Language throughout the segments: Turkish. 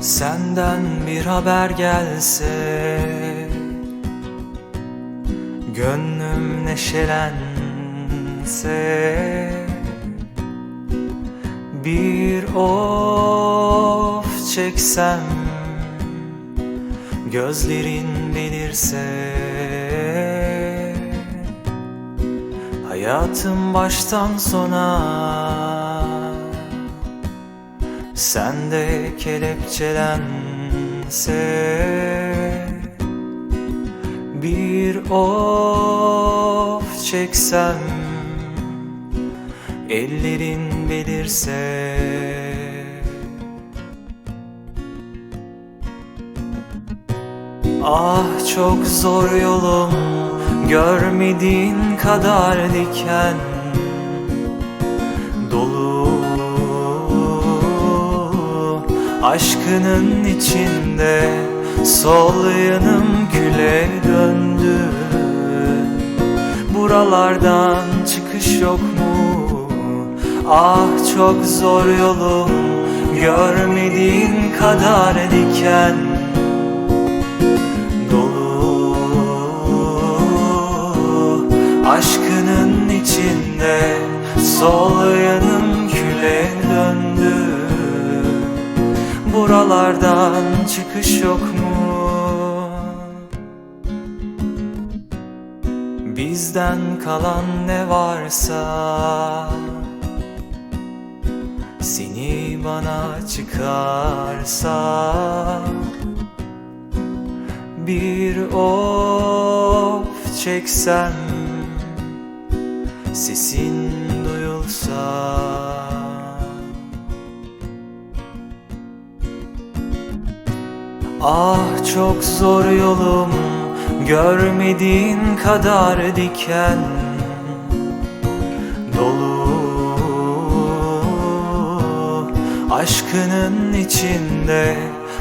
Senden bir haber gelse Gönlüm neşelense Bir of çeksem Gözlerin belirse Hayatım baştan sona Sen de kelepçelense Bir of çeksem Ellerin belirse Ah çok zor yolum Görmediğin kadar diken Aşkının içinde Sol yanım küle döndü. Buralardan çıkış yok mu? Ah çok zor yolum Görmediğin kadar diken. Dolu. Aşkının içinde sol yanım küle Buralardan çıkış yok mu? Bizden kalan ne varsa Seni bana çıkarsa bir of çeksem Sesin duyulsa Ah çok zor yolum Görmediğin kadar diken. Dolu Aşkının içinde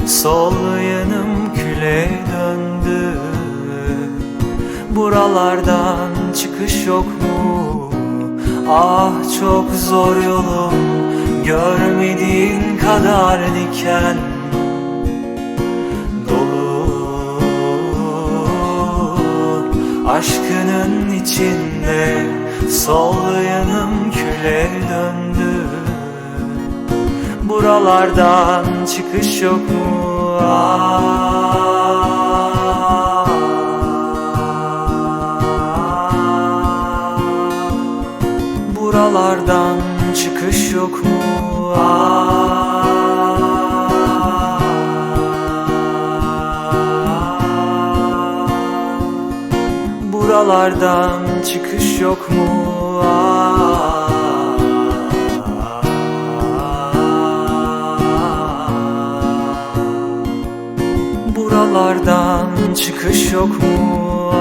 Sol yanım küle döndü. Buralardan çıkış yok mu? Ah çok zor yolum Görmediğin kadar diken Aşkının içinde Sol yanım küle döndü Buralardan çıkış yok mu? Ah. Buralardan çıkış yok mu? Ah. Buralardan çıkış yok mu? Buralardan çıkış yok mu?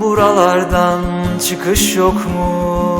Buralardan çıkış yok mu?